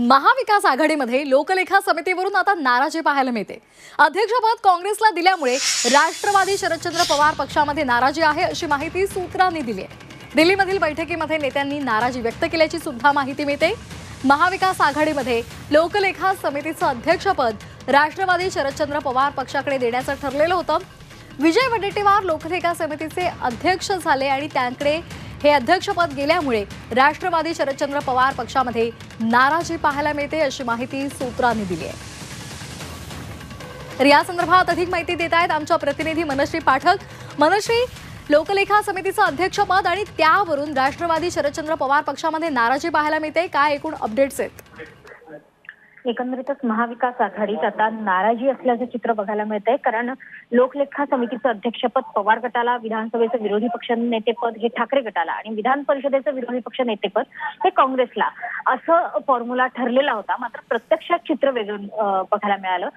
महाविकास आघाडीमध्ये लोकलेखा समितीवरून आता नाराजी पाहायला मिळते. अध्यक्षपद काँग्रेसला दिल्यामुळे राष्ट्रवादी शरदचंद्र पवार पक्षामध्ये नाराजी आहे अशी माहिती सूत्रांनी दिली आहे. दिल्लीमधील बैठकीमध्ये नेत्यांनी नाराजी व्यक्त केल्याची सुद्धा माहिती मिळते. महाविकास आघाडीमध्ये लोकलेखा समितीचं अध्यक्षपद राष्ट्रवादी शरदचंद्र पवार पक्षाकडे देण्याचं ठरलेलं होतं. विजय वडेट्टीवार लोकलेखा समितीचे अध्यक्ष झाले आणि त्यांकडे हे अध्यक्षपद गेल्यामुळे राष्ट्रवादी शरदचंद्र पवार पक्षामध्ये नाराजी पाहायला मिळते अशी माहिती सूत्रांनी दिली आहे. तर या संदर्भात अधिक माहिती देत आहेत आमच्या प्रतिनिधी मनश्री पाठक. मनश्री लोकलेखा समितीचं अध्यक्षपद आणि त्यावरून राष्ट्रवादी शरदचंद्र पवार पक्षामध्ये नाराजी पाहायला मिळते. काय एकूण अपडेट्स आहेत? एकंदरीतच महाविकास आघाडीत आता नाराजी असल्याचं चित्र बघायला मिळत आहे कारण लोकलेखा समितीचं अध्यक्षपद पवार गटाला विधानसभेचं विरोधी पक्ष नेतेपद हे ठाकरे गटाला आणि विधान परिषदेचं विरोधी पक्ष नेतेपद हे काँग्रेसला असं फॉर्म्युला ठरलेला होता. मात्र प्रत्यक्षात चित्र वेगळं बघायला मिळालं.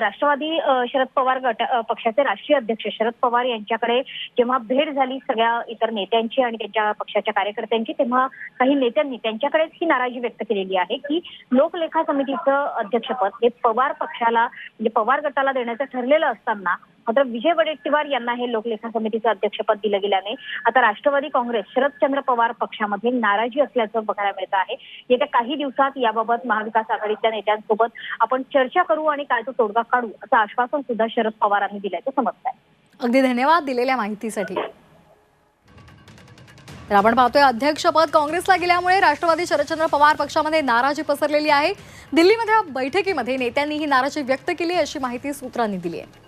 राष्ट्रवादी शरद पवार गट पक्षाचे राष्ट्रीय अध्यक्ष शरद पवार यांच्याकडे जेव्हा भेट झाली सगळ्या इतर नेत्यांची आणि त्यांच्या पक्षाच्या कार्यकर्त्यांची तेव्हा काही नेत्यांनी त्यांच्याकडेच ही नाराजी व्यक्त केलेली आहे की लोकलेखा समिती समितीचं अध्यक्षपद हे पवार पक्षाला म्हणजे पवार गटाला देण्याचं ठरलेलं असताना मात्र विजय वडेट्टीवार यांना हे लोकलेखा समितीचं अध्यक्षपद दिलं गेल्याने आता राष्ट्रवादी काँग्रेस शरदचंद्र पवार पक्षामध्ये नाराजी असल्याचं बघायला मिळत आहे. येत्या काही दिवसात याबाबत महाविकास आघाडीच्या नेत्यांसोबत आपण चर्चा करू आणि काय तो तोडगा काढू असं आश्वासन सुद्धा शरद पवारांनी दिल्याचं समजत आहे अगदी धन्यवाद दिलेल्या माहितीसाठी. तर आपण पाहतोय अध्यक्षपद काँग्रेसला गेल्यामुळे राष्ट्रवादी शरदचंद्र पवार पक्षामध्ये नाराजी पसरलेली आहे. दिल्लीमध्ये बैठकीमध्ये नेत्यांनी ही नाराजी व्यक्त केली अशी माहिती सूत्रांनी दिली आहे.